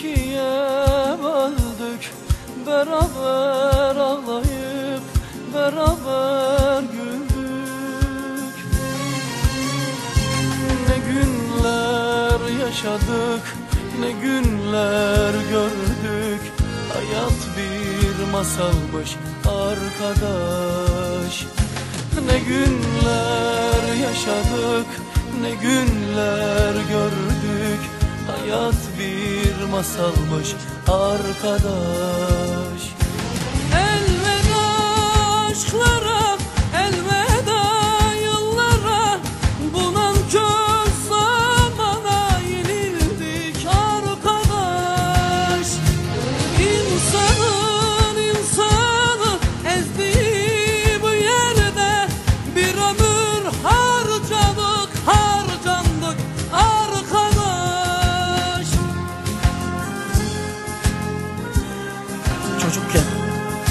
ikiye böldük. Beraber ağlayıp beraber güldük. Ne günler yaşadık ne günler gördük. Hayat bir masalmış arkadaş. Ne günler yaşadık ne günler gördük. Hayat masalmış arkadaş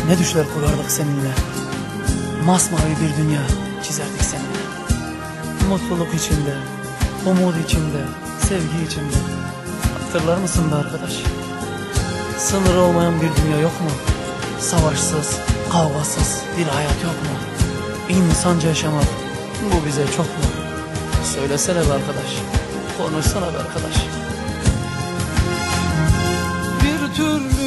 ne düşler kurardık seninle Masmavi bir dünya çizerdik seninle Mutluluk içinde, umut içinde, sevgi içinde Hatırlar mısın be arkadaş? Sınır olmayan bir dünya yok mu? Savaşsız, kavgasız bir hayat yok mu? İnsanca yaşamak bu bize çok mu? Söylesene be arkadaş, konuşsana be arkadaş Bir türlü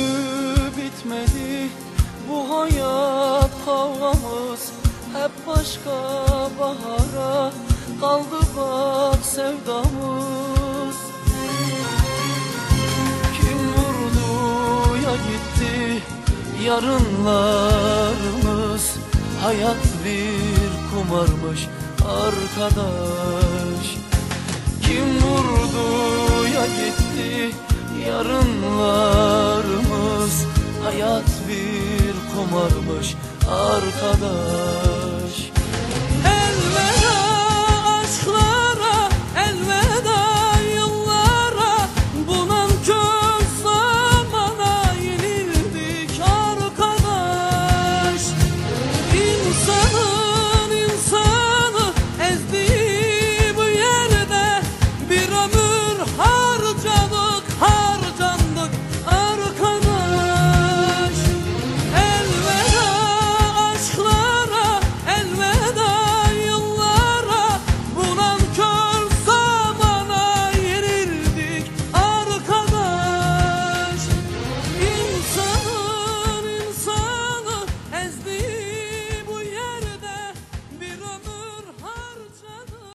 Hep başka bahara kaldı bak sevdamız. Kim vurdu ya gitti yarınlarımız? Hayat bir kumarmış arkadaş. Kim vurdu ya gitti yarınlarımız? Hayat bir kumarmış arkadaş George.